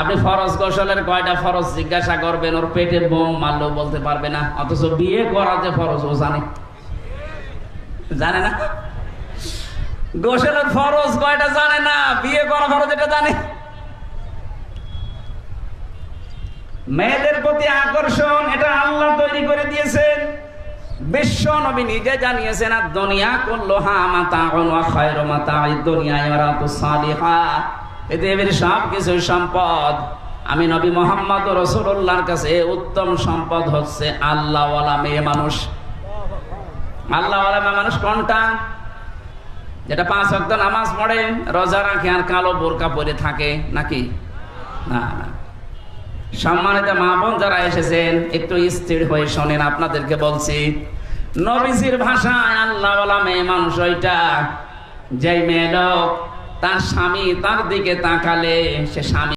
আপনি ফরজ গোসলের কয়টা ফরজ জিজ্ঞাসা করবেন, ওর পেটে বোম মারলেও বলতে পারবে না, অথচ বিয়ে করা যে ফরজ, ও জানে। জানে না? গোসলের ফরজ কয়টা জানে না, বিয়ে করা ফরজ এটা জানে? মেয়েদের প্রতি আকর্ষণ, এটা আল্লাহ তৈরি করে দিয়েছেন। বিশ্ব নবী নিজে জানিয়েছেন আর দুনিয়া করল হা মাতা খয়র পৃথিবীর সব কিছু সম্পদ। আমি নবী মোহাম্মদ রসুল্লাহর কাছে উত্তম সম্পদ হচ্ছে আল্লাহওয়ালা মেয়ে মানুষ। আল্লাহওয়ালা মেয়ে মানুষ কোনটা? যেটা পাঁচ ওয়াক্ত নামাজ পড়ে, রোজা রাখে আর কালো বোরকা পরে থাকে, নাকি? না। সম্মানিত মা বোন যারা এসেছেন, একটু স্থির হয়ে শোনেন, আপনাদেরকে বলছি, নবীজির ভাষায় আল্লাহওয়ালা মেয়ে মানুষ ওইটা, যেই মেয়ে লোক তার স্বামী তার দিকে তাকালে সে স্বামী